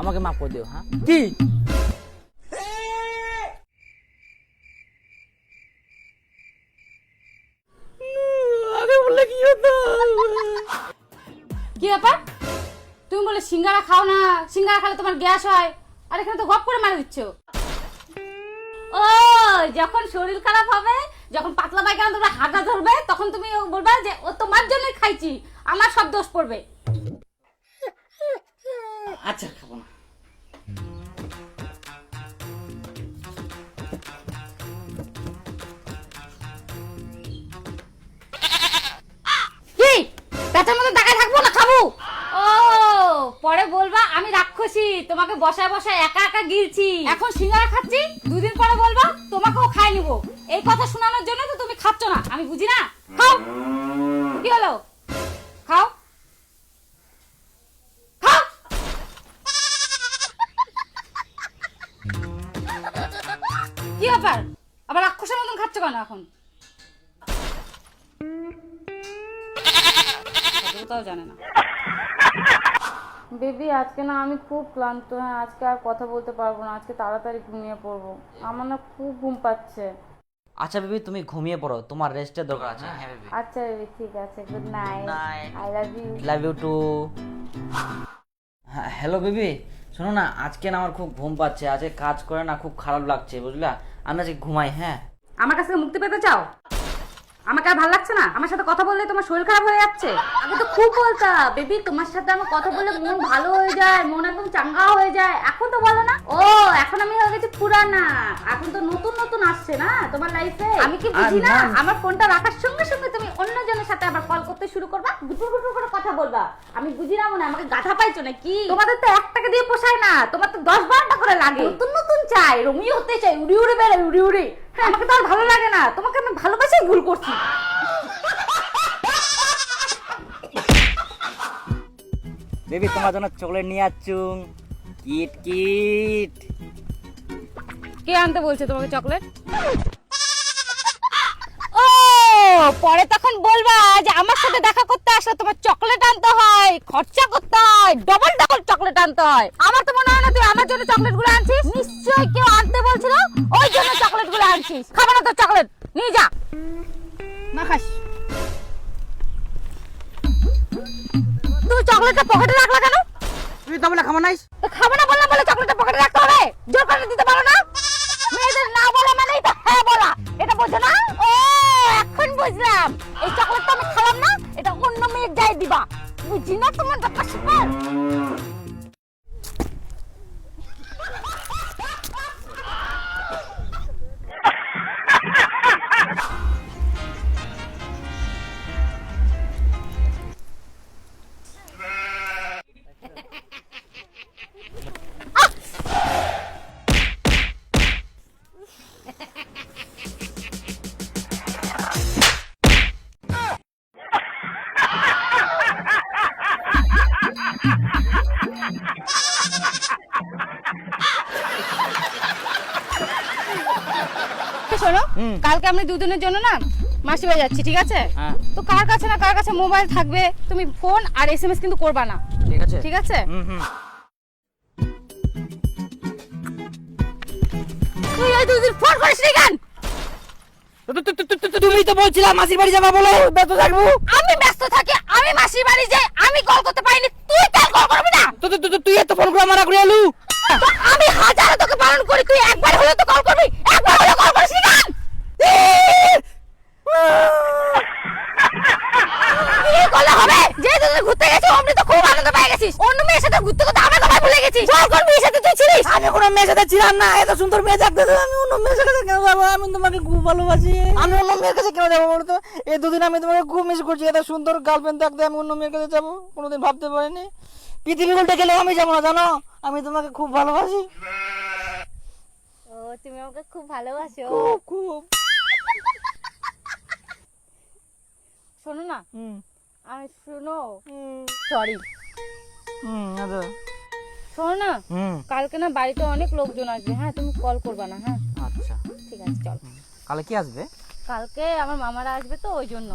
আমাকে মাফ করে দিও হ্যাঁ? কি? কি ব্যাপার? তুমি বলে সিঙ্গারা খাও না সিঙ্গারা খেলে তোমার গ্যাস হয় আর এখানে তো গপ করে মারা দিচ্ছ। ও যখন শরীর খারাপ হবে যখন পাতলা পায়খানা তোমরা হাগা ধরবে তখন তুমি ও বলবে যে ও তোমার জন্যই খাইছি আমার সব দোষ পড়বে। আচ্ছা খাব না। কি পেটের মধ্যে টাকা থাকব না খাব। ও পরে বলবা আমি রাক্ষসী তোমাকে বসায় বসায় একা একা গিলছি। এখন সিঙ্গারা খাচ্ছি? দুদিন পরে বলবা তোমাকেও খাই নিব। এই কথা শোনানোর জন্য তো তুমি খাচ্ছ না। আমি বুঝি না? খাও। কি হলো? কি ব্যাপার? আবার রাক্ষসের মতন খাচ্ছ কেন এখন? তাও জানে না। বেবি আজকে না আমি খুব ক্লান্ত হ্যাঁ আজকে আর কথা বলতে পারব না আজকে তাড়াতাড়ি ঘুমিয়ে পড়ব। আমার না খুব ঘুম পাচ্ছে। আচ্ছা বেবি তুমি ঘুমিয়ে পড়ো তোমার রেস্টের দরকার আছে। হ্যাঁ বেবি। আচ্ছা বেবি ঠিক আছে good night I love you love you too hello baby শোনো না আজকে না আমার খুব ঘুম পাচ্ছে আজকে কাজ করে না খুব খারাপ লাগছে বুঝলা? আমি যে ঘুমাই হ্যাঁ। আমার কাছ থেকে মুক্তি পেতে চাও? আমাকে আর ভালো লাগছে না? আমার সাথে কথা বললে তোমার শরীর খারাপ হয়ে যাচ্ছে? আমি তো খুব বলতা বেবি তোমার সাথে আমার কথা বললে মন ভালো হয়ে যায় মন একদম চাঙ্গা হয়ে যায়। এখন তো বলো না? ও এখন আমি হয়ে গেছি পুরানা। এখন তো নতুন নতুন আসছে না তোমার লাইফে আমি কি বুঝি না। আমার ফোনটা রাখার সঙ্গে সঙ্গে তুমি অন্য জনের সাথে আবার কল করতে শুরু করবা গুটুর গুটুর করে কথা বলবা। আমি বুঝি না মনে হয়, আমাকে গাধা পাইছো না কি তোমাদের তো এক টাকা দিয়ে পোষায় না তোমার তো দশ বারোটা করে লাগে। নতুন নতুন চাই রমিও হতে চাই উড়ি উড়ে বেড়াই উড়ি উড়ি। আমাকে তো আর ভালো লাগে না। তোমাকে আমি ভালোবাসাই ভুল করছি। বেবি তোমার জন্য চকলেট নিয়ে আসছুম। Kit kit. কে আনতে বলছে তোমাকে চকলেট? ও পরে তখন বলবা যে আমার সাথে দেখা করতে আসলে তোমার চকলেট আনতে হয়। খরচা করতে হয় ডবল ডবল চকলেট আনতে হয়। আমার তো মনে হয় না তুই আমার জন্য চকলেটগুলো আনছিস? নিশ্চয়ই কেউ আনতে বলছিল ওই জন্য চকলেটগুলো আনছিস। খাব না তো চকলেট নিয়ে যা। না খাস। তুমি চকলেটটা পকেটে রাখলা কেন? তুই তাহলে খাব নাইস তো খাবে না বললাম বলে চকলেটটা পকেটে রাখতে হবে। জোর করে দিতে পারো না? মেয়েদের না বলা মানেই তো হ্যাঁ বলা। এটা বোঝো না? ও এখন বুঝলাম। এই চকলেটটা আমি খালাম না এটা অন্য মেয়ের যাই দিবা। বুঝি না তোমার ব্যাপার স্যাপার। কালকে আমরা দুদিনের জন্য না মাসি বাড়ি যাচ্ছি ঠিক আছে? হ্যাঁ। তো কার কাছে না কার কাছে মোবাইল থাকবে তুমি ফোন আর এসএমএস কিন্তু করবা না। ঠিক আছে। ঠিক আছে? তুই দুদিন ফোন করিস নি কেন? তুমি তো মাসির বাড়ি যাবা বলো ব্যস্ত থাকব। আমি ব্যস্ত থাকি আমি মাসির বাড়ি যাই আমি কল করতে পারিনি তুই কেন কল করবি না? তো তুই এত ফোন করে মারা করে এলু আমি হাজার তোকে পালন করি তুই একবার হলে তো কল করবি একবার হলে কল করিস নি কেন কি করলে হবে যে তুই ঘুরতে গেছিস অমনি তো খুব আনন্দ পেয়ে গেছিস অন্য মেয়ের সাথে ঘুরতে ঘুরতে আমার কথা ভুলে গেছিস জল কোন মেয়ের সাথে তুই ছিলিস আমি কোনো ছিলাম না এত সুন্দর মেয়ে দেখতে আমি অন্য মেয়ের সাথে কেন যাব? আমি তোমাকে খুব ভালোবাসি। আমি অন্য মেয়ের কাছে কেন যাব বলো তো এই দুদিন আমি তোমাকে খুব মিস করছি এত সুন্দর গার্লফ্রেন্ড থাকতে আমি অন্য মেয়ের কাছে যাব? কোনোদিন ভাবতে পারিনি। পৃথিবী উল্টে গেলেও আমি যাব না জানো? আমি তোমাকে খুব ভালোবাসি। ও তুমি আমাকে খুব ভালোবাসো। খুব খুব। শোনো না হুম। আমি শোনো। সরি হুম আচ্ছা শোনো না হুম। কালকে না বাড়িতে অনেক লোকজন আসবে হ্যাঁ তুমি কল করবা না হ্যাঁ? আচ্ছা। ঠিক আছে চল। কালে কি আসবে? কালকে আমার মামারা আসবে তো ওই জন্য।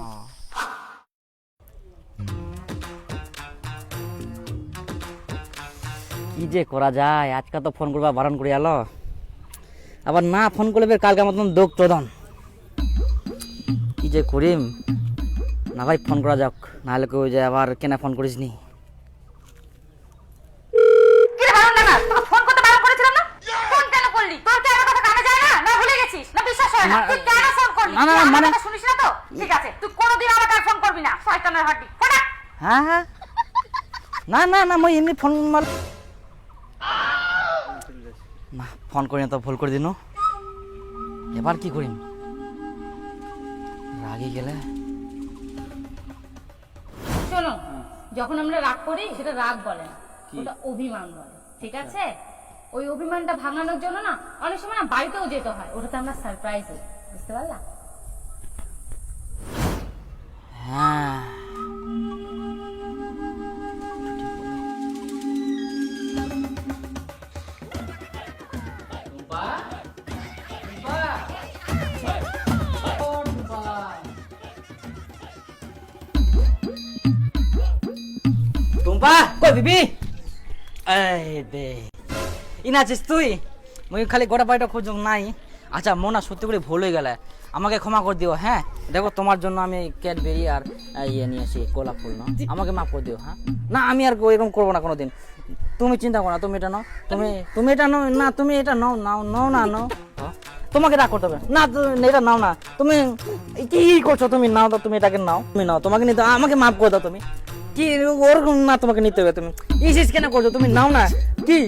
কি যে করা যায় আজকে তো ফোন করবা বারণ করে আলো আবার না ফোন করলে কালকে মতন দোক চোদন কি যে করিম। না ভাই ফোন করা যাক নাহলে কেউ যে আবার কেনা ফোন করিস নি কি রে বারণ লাগা তোকে ফোন করতে বারণ করেছিলাম না ফোন কেন করলি তোর কি আমার কথা কানে যায় না না ভুলে গেছিস না বিশ্বাস হয় না না, তুই ফোন না, না, মানে- শুনিস না তো? ঠিক আছে তুই কোনোদিন আমাকে আর ফোন করবি না শয়তানের হাড্ডি। ফোন হ্যাঁ হ্যাঁ। না না না মই এমনি ফোন মার না ফোন করি না তো ভুল করে দিন। এবার কি করিম? রাগে গেলে শোনো যখন আমরা রাগ করি সেটা রাগ বলে না। ওটা অভিমান বলে। ঠিক আছে? ওই অভিমানটা ভাঙানোর জন্য না অনেক সময় না বাড়িতেও যেতে হয়। ওটাতে আমরা সারপ্রাইজ হই বুঝতে পারলা? হ্যাঁ। টুম্পা কই বিবি? এই বে। ইনা আছিস তুই? মুই খালি গোটা বাড়িটা খোঁজ নাই। আচ্ছা মোনা সত্যি করে ভুল হয়ে গেলে। আমাকে ক্ষমা করে দিও হ্যাঁ? দেখো তোমার জন্য আমি ক্যাডবেরি আর ইয়ে নিয়ে আসি গোলাপ ফুল না? আমাকে মাফ করে দিও হ্যাঁ? না আমি আর এরকম করব না কোনোদিন। তুমি চিন্তা করো না তুমি এটা নাও। তুমি তুমি এটা নাও না তুমি এটা নাও নাও নাও না নাও। হ্যাঁ? তোমাকে রাগ করতে হবে। না এটা নাও না। তুমি কি করছ তুমি? নাও তো তুমি এটাকে নাও। তুমি নাও তোমাকে নিতে আমাকে মাফ করে দাও তুমি। কি ওরকম না তোমাকে নিতে হবে তুমি। ইসিস কেন করছ? তুমি নাও না। কি?